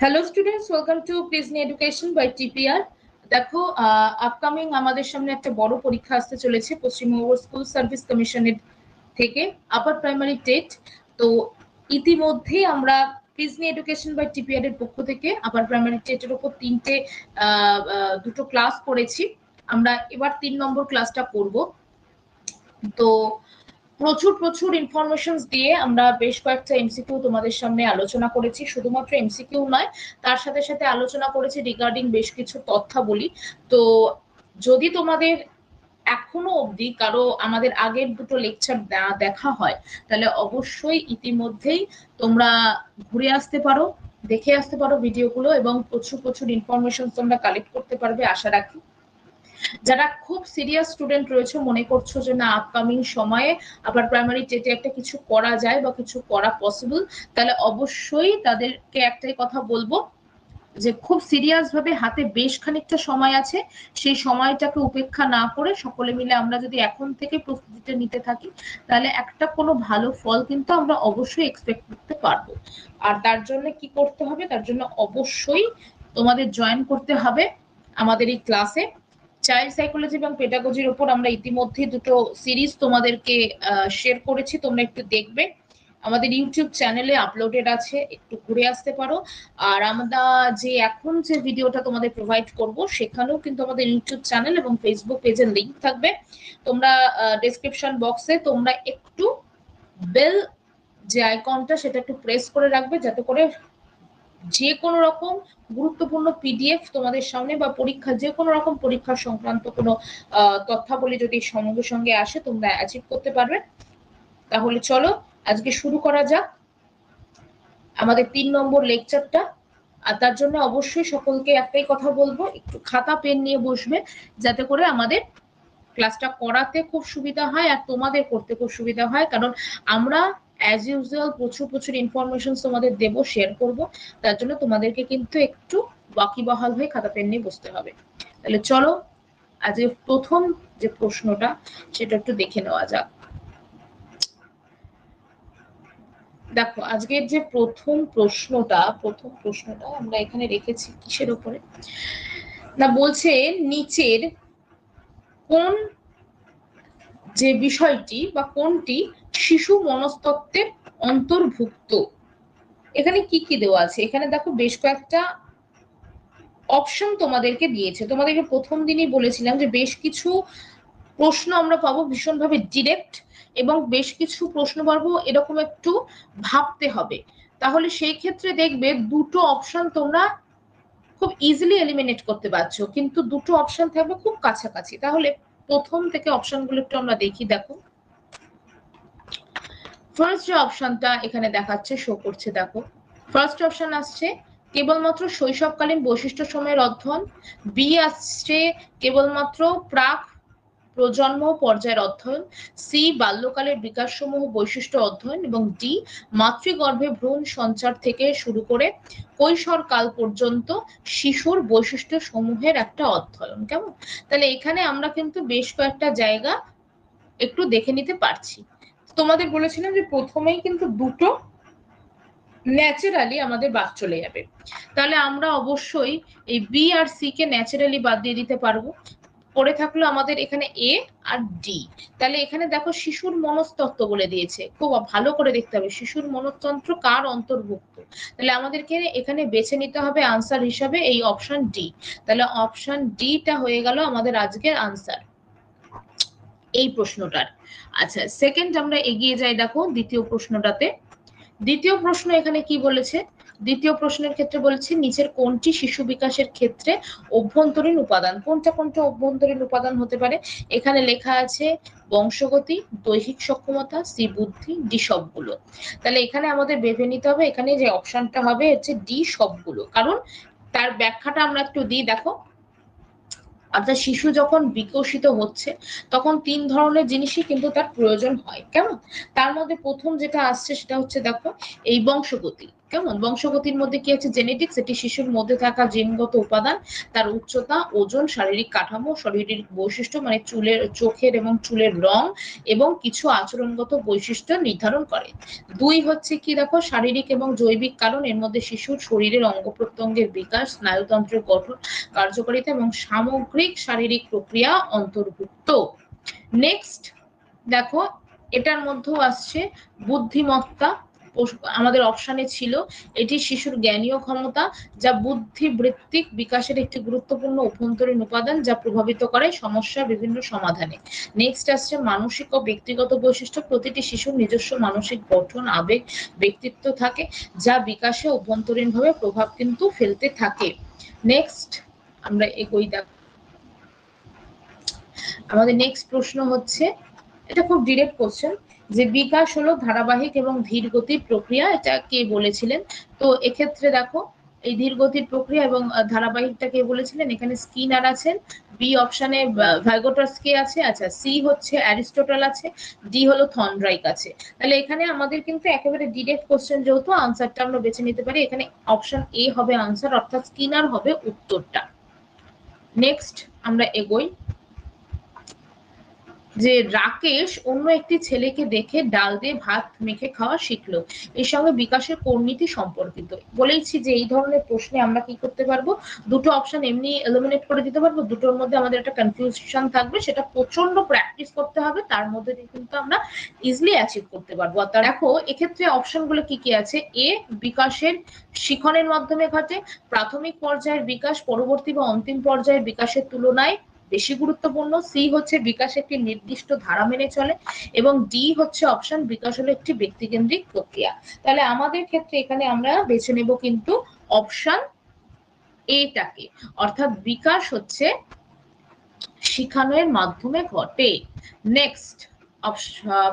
Hello students welcome to প্রিজনি education by TPR দেখো upcoming আমাদের সামনে একটা বড় পরীক্ষা আসতে চলেছে পশ্চিমবঙ্গ স্কুল সার্ভিস কমিশনের থেকে আপার প্রাইমারি টেট তো ইতিমধ্যেই আমরা প্রিজনি এডুকেশন বাই টিপিআর এর পক্ষ থেকে আপার প্রাইমারি টেটের উপর তিনটে দুটো ক্লাস করেছি। আমরা এবার তিন নম্বর ক্লাসটা করব। তো প্রচুর প্রচুর ইনফরমেশন দিয়ে আমরা বেশ কয়েকটা এমসিকিউ তোমাদের সামনে আলোচনা করেছি। শুধুমাত্র এমসিকিউ নয়, তার সাথে সাথে আলোচনা করেছি রিগার্ডিং বেশ কিছু তথ্যাবলী। তো যদি তোমাদের এখনও অবধি কারও আমাদের আগের দুটো লেকচার দেখা হয়, তাহলে অবশ্যই ইতিমধ্যেই তোমরা ঘুরে আসতে পারো, দেখে আসতে পারো ভিডিওগুলো এবং প্রচুর প্রচুর ইনফরমেশন তোমরা কালেক্ট করতে পারবে, আশা রাখি। যারা খুব সিরিয়াস স্টুডেন্ট রয়েছে, মনে করছ যে না আপকামিং সময়ে আবার প্রাইমারি টেটে একটা কিছু করা যায় বা কিছু করা পসিবল তাহলে অবশ্যই তাদেরকে একটাই কথা বলব যে খুব সিরিয়াস ভাবে হাতে বেশ খানিকটা সময় আছে, সেই সময়টাকে উপেক্ষা না করে সকলে মিলে আমরা যদি এখন থেকে প্রস্তুতিটা নিতে থাকি, তাহলে একটা কোনো ভালো ফল কিন্তু আমরা অবশ্যই এক্সপেক্ট করতে পারব। আর তার জন্য কি করতে হবে? তার জন্য অবশ্যই তোমাদের জয়েন করতে হবে আমাদের এই ক্লাসে চাইল্ড সাইকোলজি এবং পেডাগজির উপর আমরা ইতিমধ্যে দুটো সিরিজ তোমাদেরকে শেয়ার করেছি, তোমরা একটু দেখবে। আমাদের ইউটিউব চ্যানেলে আপলোডেড আছে, একটু ঘুরে আসতে পারো। আর আমরা যে এখন যে ভিডিওটা তোমাদের প্রোভাইড করব, সেখানেও কিন্তু আমাদের ইউটিউব চ্যানেল এবং ফেসবুক পেজের লিঙ্ক থাকবে। তোমরা ডেসক্রিপশন বক্সে তোমরা একটু বেল যে আইকনটা সেটা একটু প্রেস করে রাখবে, যাতে করে যে কোনো রকম গুরুত্বপূর্ণ পিডিএফ তোমাদের সামনে বা পরীক্ষা যে কোনো রকম পরীক্ষা সংক্রান্ত কোনো তথ্যাবলী যদি সঙ্গে সঙ্গে আসে, তোমরা অ্যাচিভ করতে পারবে। তাহলে চলো আজকে শুরু করা যাক। আমাদের তিন নম্বর লেকচারটা আর তার জন্য অবশ্যই সকলকে একটাই কথা বলব, একটু খাতা, পেন নিয়ে বসবে, যাতে করে আমাদের ক্লাসটা করাতে খুব সুবিধা হয় আর তোমাদের করতে খুব সুবিধা হয়। কারণ আমরা অ্যাজ ইউজুয়াল প্রচুর প্রচুর ইনফরমেশন তোমাদের দেব শেয়ার করব। তার জন্য তোমাদেরকে কিন্তু একটু বাকিবহাল হয়ে খাতা পেন নিয়ে বসতে হবে। তাহলে চলো আজকে প্রথম যে প্রশ্নটা, সেটা একটু দেখে নেওয়া যাক। দেখো, আজকের যে প্রথম প্রশ্নটা প্রথম প্রশ্নটা আমরা এখানে রেখেছি কিসের উপরে? না, বলছে নিচের কোন যে বিষয়টি বা কোনটি শিশু মনস্তত্ত্বের অন্তর্ভুক্ত। এখানে কি কি দেওয়া আছে? এখানে দেখো বেশ কয়েকটা অপশন তোমাদেরকে দিয়েছে। তোমাদেরকে প্রথম দিনই বলেছিলাম যে বেশ কিছু প্রশ্ন আমরা পাবো ভীষণভাবে ডিরেক্ট এবং বেশ কিছু প্রশ্ন পাবো এরকম একটু ভাবতে হবে। তাহলে সেই ক্ষেত্রে দেখবে দুটো অপশন তোমরা খুব ইজিলি এলিমিনেট করতে পারছ। কিন্তু দুটো অপশন থাকবে খুব কাছাকাছি। তাহলে প্রথম থেকে অপশনগুলো একটু আমরা দেখি, দেখো। ফার্স্ট যে অপশনটা এখানে দেখাচ্ছে শো করছে, দেখো। ফার্স্ট অপশন আসছে, কেবলমাত্র শৈশবকালীন বৈশিষ্ট্য সময়ের অধ্যয়ন। বি আসছে, কেবলমাত্র প্রাক প্রজন্ম পর্যায়ের অধ্যয়ন। সি বাল্যকালের বিকাশ সমূহ বৈশিষ্ট্য অধ্যয়ন। এবং ডি মাতৃগর্ভে ভ্রূণ সঞ্চার থেকে শুরু করে কৈশোর কাল পর্যন্ত শিশুর বৈশিষ্ট্য সমূহের একটা অধ্যয়ন। কেমন? তাহলে এখানে আমরা কিন্তু বেশ কয়েকটা জায়গা একটু দেখে নিতে পারছি। তোমাদের বলেছিলাম যে প্রথমেই কিন্তু দুটো ন্যাচারালি আমাদের বাদ চলে যাবে। তাহলে আমরা অবশ্যই এই বি আর সি কে ন্যাচারালি বাদ দিয়ে দিতে পারব। পড়ে থাকল আমাদের এখানে এ আর ডি তাহলে এখানে দেখো শিশুর মনস্তত্ত্ব বলে দিয়েছে। খুব ভালো করে দেখতে হবে, শিশুর মনস্তন্ত্র কার অন্তর্ভুক্ত? তাহলে আমাদেরকে এখানে বেছে নিতে হবে আনসার হিসাবে এই অপশন ডি তাহলে অপশন ডিটা হয়ে গেল আমাদের আজকের আনসার এই প্রশ্নটার। আচ্ছা সেকেন্ড আমরা এগিয়ে যাই দেখো দ্বিতীয় প্রশ্নটাতে। দ্বিতীয় প্রশ্ন এখানে কি বলেছে? দ্বিতীয় প্রশ্নের ক্ষেত্রে বলেছে, নিচের কোনটি শিশু বিকাশের ক্ষেত্রে অভ্যন্তরীণ উপাদান? কোনটা কোনটা অভ্যন্তরীণ উপাদান হতে পারে? এখানে লেখা আছে, বংশগতি, দৈহিক সক্ষমতা সি বুদ্ধি ডি সবগুলো। তাহলে এখানে আমাদের ভেবে নিতে হবে, এখানে যে অপশনটা হবে, হচ্ছে ডি সবগুলো। কারণ তার ব্যাখ্যাটা আমরা একটু দিই, দেখো। অর্থাৎ শিশু যখন বিকশিত হচ্ছে, তখন তিন ধরনের জিনিসই কিন্তু তার প্রয়োজন হয়। কেমন? তার মধ্যে প্রথম যেটা আসছে সেটা হচ্ছে দেখো, এই বংশগতি। কেমন? বংশগতির মধ্যে কি আছে? জেনেটিক্স এটি শিশুর মধ্যে থাকা জিনগত উপাদান, তার উচ্চতা, ওজন, শারীরিক কাঠামো শারীরিক বৈশিষ্ট্য মানে চুলের, চোখের এবং চুলের রং এবং কিছু আচরণগত বৈশিষ্ট্য নির্ধারণ করে। দুই হচ্ছে কি দেখো? শারীরিক এবং জৈবিক কারণ, এর মধ্যে শিশুর শরীরের অঙ্গ প্রত্যঙ্গের বিকাশ স্নায়ুতন্ত্রের গঠন, কার্যকারিতা এবং সামগ্রিক শারীরিক প্রক্রিয়া অন্তর্ভুক্ত। নেক্সট দেখো, এটার মধ্যেও আসছে বুদ্ধিমত্তা আমাদের অপশানে ছিল, এটি শিশুর জ্ঞানীয় ক্ষমতা যা বুদ্ধি বৃত্তিক বিকাশের একটি গুরুত্বপূর্ণ অভ্যন্তরীণ উপাদান যা প্রভাবিত করে সমস্যার বিভিন্ন সমাধানে। নেক্সট আসছে মানসিক ও ব্যক্তিগত বৈশিষ্ট্য। প্রতিটি শিশুর নিজস্ব মানসিক গঠন, আবেগ, ব্যক্তিত্ব থাকে যা বিকাশে অভ্যন্তরীণভাবে প্রভাব কিন্তু ফেলতে থাকে। নেক্সট আমরা এগোই দেখ আমাদের নেক্সট প্রশ্ন হচ্ছে এটা খুব ডিরেক্ট কোশ্চেন যে বিকাশ হলো ধারাবাহিক এবং ধীর গতির প্রক্রিয়া, এটা কে বলেছিলেন? তো এক্ষেত্রে দেখো, এই ধীর গতির প্রক্রিয়া এবং ধারাবাহিকটা কে বলেছিলেন? এখানে স্কিনার আছেন, বি অপশনে ভাইগোটাস কে আছে? আচ্ছা সি হচ্ছে অ্যারিস্টোটল আছে, ডি হলো থনড্রাইক আছে। তাহলে এখানে আমাদের কিন্তু একেবারে ডিরেক্ট কোশ্চেন যেহেতু আনসারটা আমরা বেছে নিতে পারি। এখানে অপশন এ হবে আনসার অর্থাৎ স্কিনার হবে উত্তরটা। নেক্সট আমরা এগোই। যে রাকেশ অন্য একটি ছেলেকে দেখে ডাল দিয়ে ভাত মেখে খাওয়া শিখলো। এর সঙ্গে বিকাশের পরিণতি সম্পর্কিত। বলেইছি যে এই ধরনের প্রশ্নে আমরা কি করতে পারব? দুটো অপশন এমনি এলিমিনেট করে দিতে পারব। দুটোর মধ্যে আমাদের একটা কনফিউশন থাকবে। সেটা প্রচণ্ড প্র্যাকটিস করতে হবে। তার মধ্যে দিয়ে কিন্তু আমরা ইজিলি অ্যাচিভ করতে পারব। আর দেখো, এক্ষেত্রে অপশনগুলো কি কি আছে? এ, বিকাশের শিখনের মাধ্যমে ঘটে। প্রাথমিক পর্যায়ের বিকাশ, পরবর্তী বা অন্তিম পর্যায়ের বিকাশের তুলনায় বেশি গুরুত্বপূর্ণ সি হচ্ছে বিকাশ একটি নির্দিষ্ট ধারা মেনে চলে এবং ডি হচ্ছে অপশন বিকাশ হলো একটি ব্যক্তিকেন্দ্রিক প্রক্রিয়া। তাহলে আমাদের ক্ষেত্রে এখানে আমরা বেছে নেব কিন্তু অপশন এটাকে অর্থাৎ বিকাশ হচ্ছে শিখানোর মাধ্যমে ঘটে। নেক্সট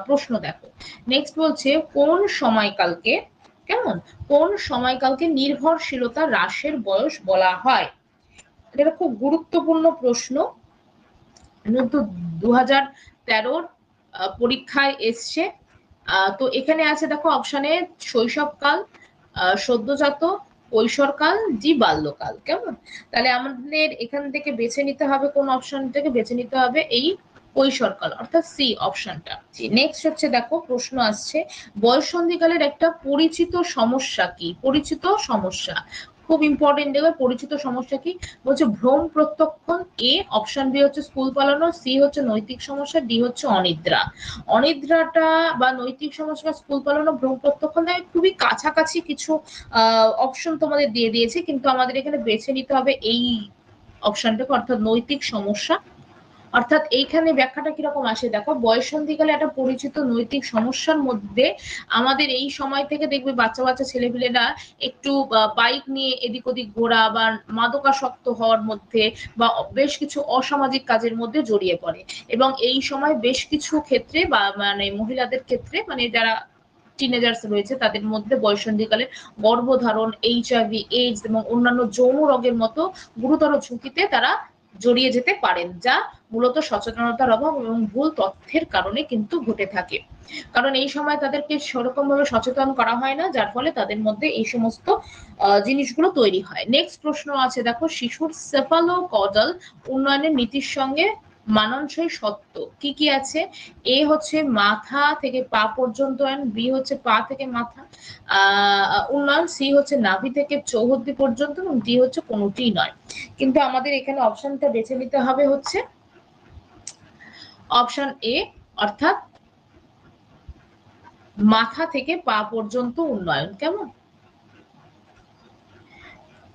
প্রশ্ন দেখো। নেক্সট বলছে কোন সময়কালকে, কেমন? কোন সময়কালকে নির্ভরশীলতা হ্রাসের বয়স বলা হয়? এটা খুব গুরুত্বপূর্ণ প্রশ্ন। দু হাজার তেরোর পরীক্ষায় এসছে। তো এখানে আছে দেখো অপশানে শৈশবকাল সদ্যজাত, কৈশোরকাল, জি বাল্যকাল। কেমন? তাহলে আমাদের এখান থেকে বেছে নিতে হবে কোন অপশন থেকে? বেছে নিতে হবে এই কৈশোরকাল, অর্থাৎ সি অপশনটা নেক্সট হচ্ছে দেখো প্রশ্ন আসছে বয়সন্ধিকালের একটা পরিচিত সমস্যা কি? পরিচিত সমস্যা। খুব ইম্পর্টেন্ট দেখবে পরিচিত সমস্যা কি? বলছে ভ্রম প্রত্যক্ষণ, এ অপশন বি হচ্ছে স্কুল পালানো সি হচ্ছে নৈতিক সমস্যা, ডি হচ্ছে অনিদ্রা। অনিদ্রাটা বা নৈতিক সমস্যা স্কুল পালানো, ভ্রম প্রত্যক্ষণ খুবই কাছাকাছি কিছু অপশন তোমাদের দিয়ে দিয়েছে, কিন্তু আমাদের এখানে বেছে নিতে হবে এই অপশনটাকে অর্থাৎ নৈতিক সমস্যা। অর্থাৎ এইখানে ব্যাখ্যাটা কীরকম আসে? দেখো, বয়সন্ধিকালে একটা পরিচিত নৈতিক সমস্যার মধ্যে আমাদের এই সময় থেকে দেখবে বাচ্চা বাচ্চা ছেলেপিলেরা একটু বাইক নিয়ে এদিক ওদিক ঘোরা বা মাদকাসক্ত হওয়ার মধ্যে বা বেশ কিছু অসামাজিক কাজের মধ্যে জড়িয়ে পড়ে। এবং এই সময় বেশ কিছু ক্ষেত্রে বা মানে মহিলাদের ক্ষেত্রে মানে যারা টিনেজার্স রয়েছে, তাদের মধ্যে বয়সন্ধিকালে গর্ভধারণ এইচআইভি এইডস এবং অন্যান্য যৌন রোগের মতো গুরুতর ঝুঁকিতে তারা জড়িয়ে যেতে পারেন, যা মূলত সচেতনতার অভাব এবং ভুল তথ্যের কারণে কিন্তু ঘটে থাকে। কারণ এই সময় তাদেরকে সেরকম ভাবে সচেতন করা হয় না, যার ফলে তাদের মধ্যে এই সমস্ত জিনিসগুলো তৈরি হয়। নেক্সট প্রশ্ন আছে, দেখো, শিশুর সেফালো কডাল উন্নয়নের নীতির সঙ্গে মানানসই সত্য। কি কি আছে? এ হচ্ছে মাথা থেকে পা পর্যন্ত বি হচ্ছে পা থেকে মাথা। উন্নয়ন, সি হচ্ছে নাভি থেকে চৌহদ্দি পর্যন্ত এবং ডি হচ্ছে কোনোটিই নয়। কিন্তু আমাদের এখানে অপশনটা বেছে নিতে হবে হচ্ছে অপশন এ, অর্থাৎ মাথা থেকে পা পর্যন্ত উন্নয়ন। কেমন?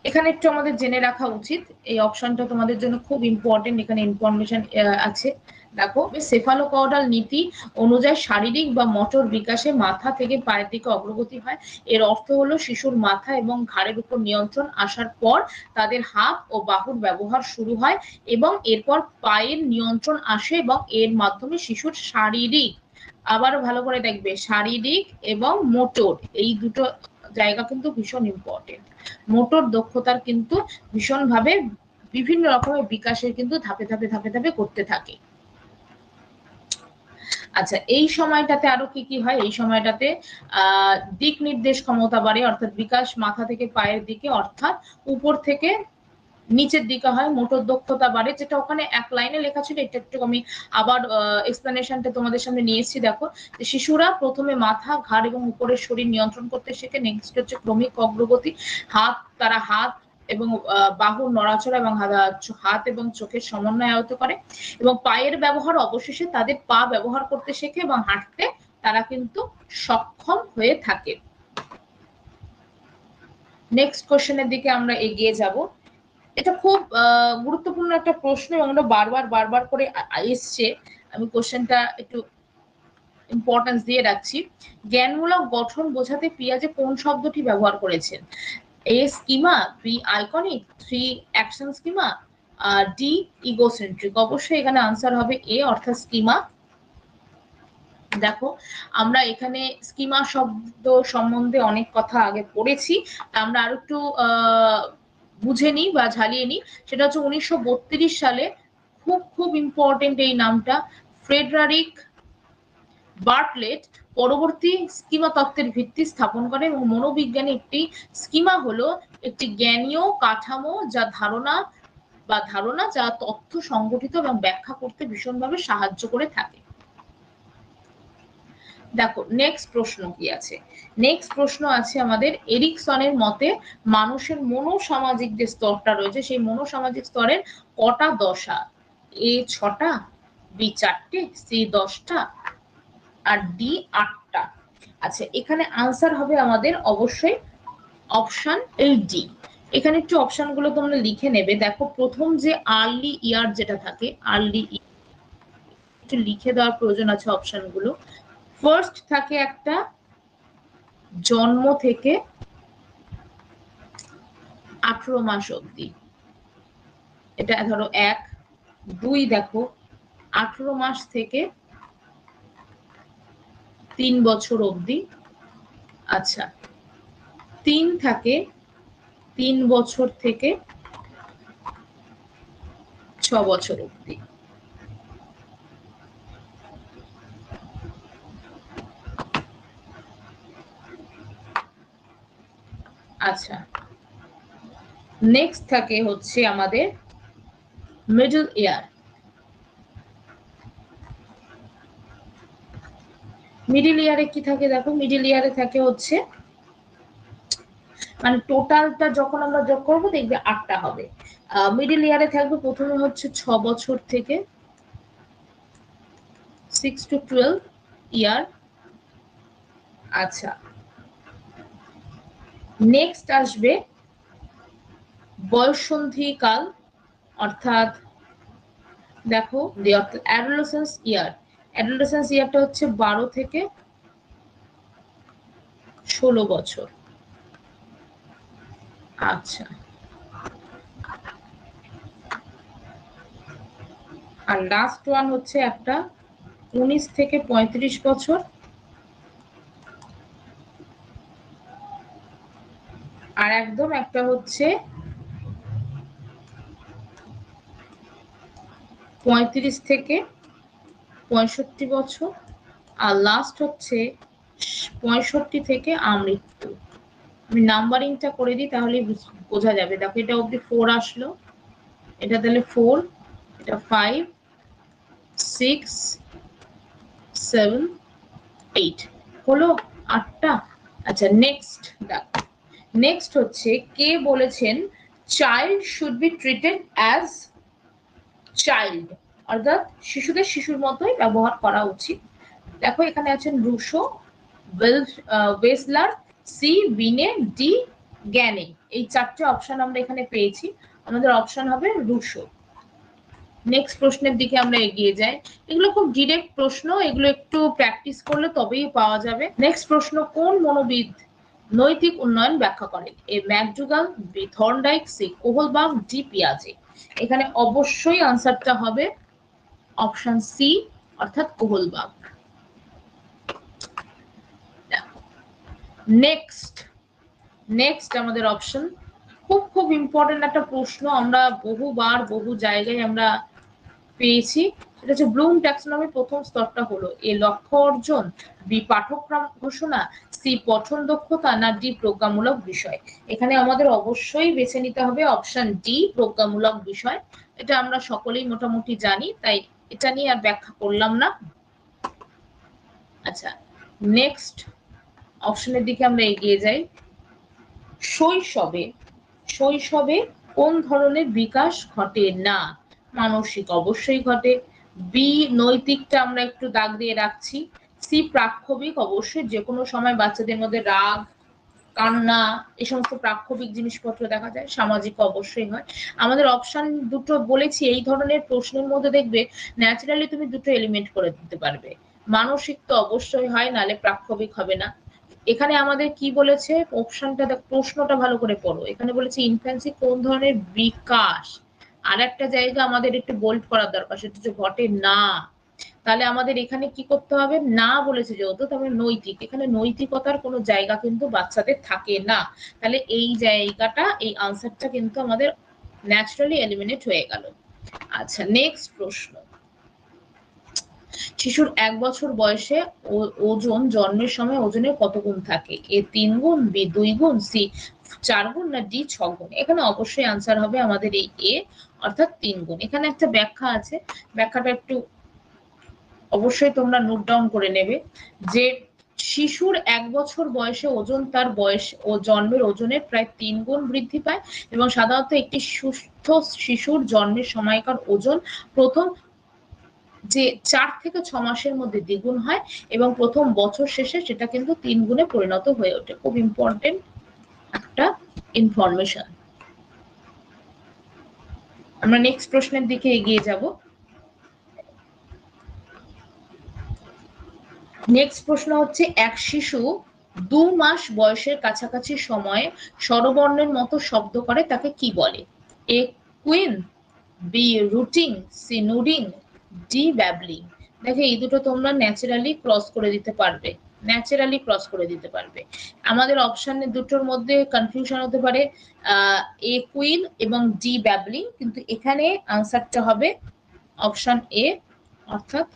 এখানে একটু আমাদের জেনে রাখা উচিত, এই অপশনটা তোমাদের জন্য খুব ইম্পর্টেন্ট এখানে ইনফরমেশন আছে। দেখো সেফালোকডাল নীতি অনুযায়ী শারীরিক বা মোটর বিকাশে মাথা থেকে পায়ের দিকে অগ্রগতি হয়। এর অর্থ হলো শিশুর মাথা এবং ঘাড়ের উপর নিয়ন্ত্রণ আসার পর তাদের হাত ও বাহুর ব্যবহার শুরু হয় এবং এরপর পায়ের নিয়ন্ত্রণ আসে এবং এর মাধ্যমে শিশুর শারীরিক আবার ভালো করে দেখবে, শারীরিক এবং মোটর এই দুটো জায়গা কিন্তু ভীষণ ইম্পর্টেন্ট মোটর দক্ষতার কিন্তু ভীষণভাবে বিভিন্ন রকমের বিকাশের কিন্তু ধাপে ধাপে ধাপে ধাপে করতে থাকে। আচ্ছা এই সময়টাতে আরও কি কি হয়? এই সময়টাতে, আহ, দিক নির্দেশ ক্ষমতা বাড়ে, অর্থাৎ বিকাশ মাথা থেকে পায়ের দিকে, অর্থাৎ উপর থেকে নিচের দিকে হয়, মোটর দক্ষতা বাড়ে, যেটা ওখানে এক লাইনে লেখা ছিল, এটা একটু আমি আবার এক্সপ্লেনেশনটা তোমাদের সামনে নিয়ে এসেছি, দেখো। শিশুরা প্রথমে মাথা, ঘাড় এবং উপরের শরীর নিয়ন্ত্রণ করতে শেখে নেক্সট হচ্ছে ক্রমিক অগ্রগতি। হাত, তারা হাত এবং বাহুর নড়াচড়া এবং হাত এবং চোখের সমন্বয় আয়ত করে এবং পায়ের ব্যবহার অবশেষে তাদের পা ব্যবহার করতে শেখে এবং হাঁটতে তারা কিন্তু সক্ষম হয়ে থাকে। নেক্সট কোশ্চেনের দিকে আমরা এগিয়ে যাব। এটা খুব গুরুত্বপূর্ণ একটা প্রশ্ন এবং বারবার বারবার করে এসছে। আমি কোশ্চেনটা একটু ইম্পর্টেন্স দিয়ে রাখছি। জ্ঞানমূলক গঠন বোঝাতে পিয়াজে কোন শব্দটি ব্যবহার করেছেন? A schema B iconic three action schema D egocentric অবশ্যই এখানে আনসার হবে এ অর্থাৎ স্কিমা দেখো, আমরা এখানে স্কিমা শব্দ সম্বন্ধে অনেক কথা আগে পড়েছি। আমরা আরও একটু বুঝে নিই বা ঝালিয়ে নিই সেটা হচ্ছে উনিশশো বত্রিশ সালে খুব খুব ইম্পর্টেন্ট এই নামটা, ফ্রেডরারিক বার্টলেট পরবর্তী স্কিমা তত্ত্বের ভিত্তি স্থাপন করে এবং মনোবিজ্ঞানে একটি স্কিমা হলো একটি জ্ঞানীয় কাঠামো যা ধারণা বা ধারণা, যা তথ্য সংগঠিত এবং ব্যাখ্যা করতে ভীষণভাবে সাহায্য করে থাকে। দেখো নেক্সট প্রশ্ন কি আছে? নেক্সট প্রশ্ন আছে আমাদের এরিকসনের মতে মানুষের মনোসামাজিক যে স্তরটা রয়েছে, সেই মনোসামাজিক স্তরের কটা দশা? এ ছটা, বি চারটে, সি দশটা, আর ডি আটটা। আচ্ছা এখানে আনসার হবে আমাদের অবশ্যই অপশন এই ডি এখানে একটু অপশনগুলো তোমরা লিখে নেবে। দেখো, প্রথম যে আর্লি ইয়ার যেটা থাকে আর্লি একটু লিখে দেওয়ার প্রয়োজন আছে অপশনগুলো। ফার্স্ট থাকে একটা জন্ম থেকে আঠারো মাস অব্দি এটা ধরো এক। দুই দেখো, আঠারো মাস থেকে তিন বছর অবধি। আচ্ছা তিন থাকে তিন বছর থেকে ছ বছর অবধি। আচ্ছা। নেক্সট থাকে হচ্ছে আমাদের মিডল ইয়ার মিডিল ইয়ারে কি থাকে দেখো? মিডিল ইয়ারে থাকে হচ্ছে মানে টোটালটা যখন আমরা যোগ করব দেখবে আটটা হবে। মিডিল ইয়ারে থাকবে প্রথমে হচ্ছে ছ বছর থেকে সিক্স টু টুয়েলভ ইয়ার আচ্ছা। নেক্সট আসবে বয়সন্ধিকাল অর্থাৎ দেখো অ্যাডোলেসেন্স ইয়ার অ্যাডোলেসেন্স ইয়ারটা হচ্ছে বারো থেকে ষোলো বছর। আচ্ছা। আর লাস্ট ওয়ান হচ্ছে একটা উনিশ থেকে পঁয়ত্রিশ বছর। আর একদম একটা হচ্ছে পঁয়ত্রিশ থেকে পঁয়ষট্টি বছর, আর লাস্ট হচ্ছে পঁয়ষট্টি থেকে আমৃত্যু। আমি নাম্বারিংটা করে দিই তাহলে বোঝা যাবে। দেখো এটা অব্দি ফোর আসলো। এটা তাহলে ফোর এটা ফাইভ সিক্স সেভেন এইট হলো আটটা? আচ্ছা নেক্সট দেখো। নেক্সট হচ্ছে, কে বলেছেন child should be treated as child অর্থাৎ শিশুদের শিশুর মতোই ব্যবহার করা উচিত। দেখো, এখানে আছেন Rousseau Wechsler C, Binet, D জ্ঞানে এই চারটে অপশন আমরা এখানে পেয়েছি। আমাদের অপশন হবে রুশো। নেক্সট প্রশ্নের দিকে আমরা এগিয়ে যাই। এগুলো খুব ডিরেক্ট প্রশ্ন, এগুলো একটু প্র্যাকটিস করলে তবেই পাওয়া যাবে। নেক্সট প্রশ্ন, কোন মনোবিদ নৈতিক উন্নয়ন ব্যাখ্যা করেন A McDougall Thorndike C Kohlberg D পিয়াজে। এখানে অবশ্যই আনসারটা হবে অপশন সি অর্থাৎ কোহলবাগ নেক্সট নেক্সট আমাদের অপশন খুব খুব ইম্পর্টেন্ট একটা প্রশ্ন আমরা বহুবার, বহু জায়গায় আমরা পেয়েছি। সেটা হচ্ছে ব্লুম ট্যাক্সোনমি প্রথম স্তরটা হলো। এ লক্ষ্য অর্জন, বি পাঠক্রম ঘোষণা, সি পঠন দক্ষতা, না ডি প্রজ্ঞামূলক বিষয়। এখানে আমাদের অবশ্যই বেছে নিতে হবে অপশন ডি, প্রজ্ঞামূলক বিষয়। এটা আমরা সকলেই মোটামুটি জানি, তাই এটা নিয়ে আর ব্যাখ্যা করলাম না। আচ্ছা নেক্সট অপশনের দিকে আমরা এগিয়ে যাই। শৈশবে শৈশবে কোন ধরনের বিকাশ ঘটে না? মানসিক অবশ্যই ঘটে বি নৈতিকটা আমরা একটু দাগ দিয়ে রাখছি। সি প্রাক্ষবিক, অবশ্যই যে কোনো সময় বাচ্চাদের মধ্যে রাগ, কান্না এই সমস্ত প্রাক্ষবিক জিনিসপত্র দেখা যায়, সামাজিক অবশ্যই হয়। আমাদের অপশন দুটো বলেছি, এই ধরনের প্রশ্নের মধ্যে দেখবে ন্যাচারালি তুমি দুটো এলিমেন্ট করে দিতে পারবে। মানসিক তো অবশ্যই হয়, নালে প্রাক্ষবিক হবে না। এখানে আমাদের কি বলেছে? অপশনটা প্রশ্নটা ভালো করে পড়ো। এখানে বলেছে ইনফ্যান্সি কোন ধরনের বিকাশ? আর একটা জায়গা আমাদের একটু বোল্ড করার দরকার, সেটা হচ্ছে ঘটে না। তাহলে আমাদের এখানে কি করতে হবে? না বলেছে যেহেতু, তাহলে নৈতিক। এখানে নৈতিকতার কোনো জায়গা কিন্তু বাচ্চাদের থাকে না। তাহলে এই জায়গাটা, এই আনসারটা কিন্তু আমাদের ন্যাচারালি এলিমিনেট হয়ে গেল। আচ্ছা নেক্সট প্রশ্ন। শিশুর এক বছর বয়সে ওজন জন্মের সময় ওজনের কত গুণ থাকে? এ তিন গুণ, বি দুই গুণ, সি চার গুণ, না ডি ছ গুণ? এখানে অবশ্যই আনসার হবে আমাদের এই এ, অর্থাৎ তিন গুণ। এখানে একটা ব্যাখ্যা আছে। ব্যাখ্যাটা একটু অবশ্যই তোমরা নোট ডাউন করে নেবে যে শিশুর এক বছর বয়সে ওজন তার বয়স ও জন্মের ওজনের প্রায় তিন গুণ বৃদ্ধি পায় এবং সাধারণত একটি সুস্থ শিশুর জন্মের সময়কার ওজন প্রথম যে চার থেকে ছ মাসের মধ্যে দ্বিগুণ হয় এবং প্রথম বছর শেষে সেটা কিন্তু তিন গুণে পরিণত হয়ে ওঠে। খুব ইম্পর্টেন্ট একটা ইনফরমেশন আমরা নেক্সট প্রশ্নের দিকে এগিয়ে যাব। নেক্সট প্রশ্ন হচ্ছে, এক শিশু দু মাস বয়সের কাছাকাছি সময়ে স্বরবর্ণের মতো শব্দ করে, তাকে কি বলে? A cooing B rooting C nodding D babbling দেখো, এই দুটো তোমরা ন্যাচারালি ক্রস করে দিতে পারবে। ন্যাচারালি ক্রস করে দিতে পারবে। আমাদের অপশন দুটোর মধ্যে কনফিউশন হতে পারে। এ কুইন এবং ডি ব্যাবলিং কিন্তু এখানে আনসারটা হবে অপশন এ অর্থাৎ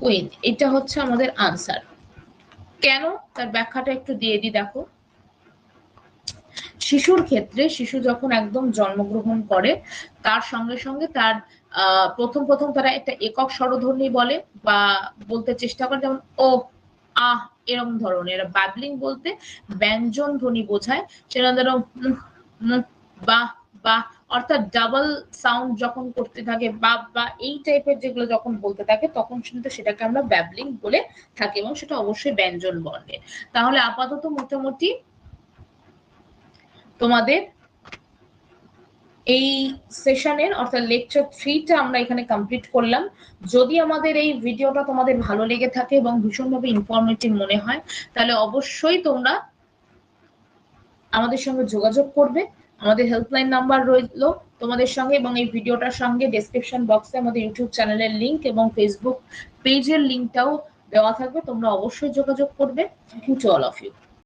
কুইন এটা হচ্ছে আমাদের আনসার কেন? তার ব্যাখ্যাটা একটু দিয়ে দিই, দেখো। শিশুর ক্ষেত্রে শিশু যখন একদম জন্মগ্রহণ করে, তার সঙ্গে সঙ্গে তার প্রথম প্রথম তারা একটা একক স্বরধ্বনি বলে বা বলতে চেষ্টা করে, যেমন ও, আহ এরকম ধরনের। বাবলিং বলতে ব্যঞ্জন ধ্বনি বোঝায় সেটা ধরো বা বা, অর্থাৎ ডাবল সাউন্ড যখন করতে থাকে, বা বা, এই টাইপের যেগুলো যখন বলতে থাকে, তখন কিন্তু সেটাকে আমরা ব্যাবলিং বলে থাকি এবং সেটা অবশ্যই ব্যঞ্জন বর্ণের তাহলে আপাতত মোটামুটি তোমাদের এই সেশনের অর্থাৎ লেকচার থ্রিটা আমরা এখানে কমপ্লিট করলাম। যদি আমাদের এই ভিডিওটা তোমাদের ভালো লেগে থাকে এবং ভীষণভাবে ইনফরমেটিভ মনে হয়, তাহলে অবশ্যই তোমরা আমাদের সঙ্গে যোগাযোগ করবে। আমাদের হেল্পলাইন নাম্বার রইল তোমাদের সঙ্গে এবং এই ভিডিওটার সঙ্গে ডেসক্রিপশন বক্সে আমাদের ইউটিউব চ্যানেলের লিংক এবং ফেসবুক পেজের লিংকটাও দেওয়া থাকবে। তোমরা অবশ্যই যোগাযোগ করবে। Thank you to all of you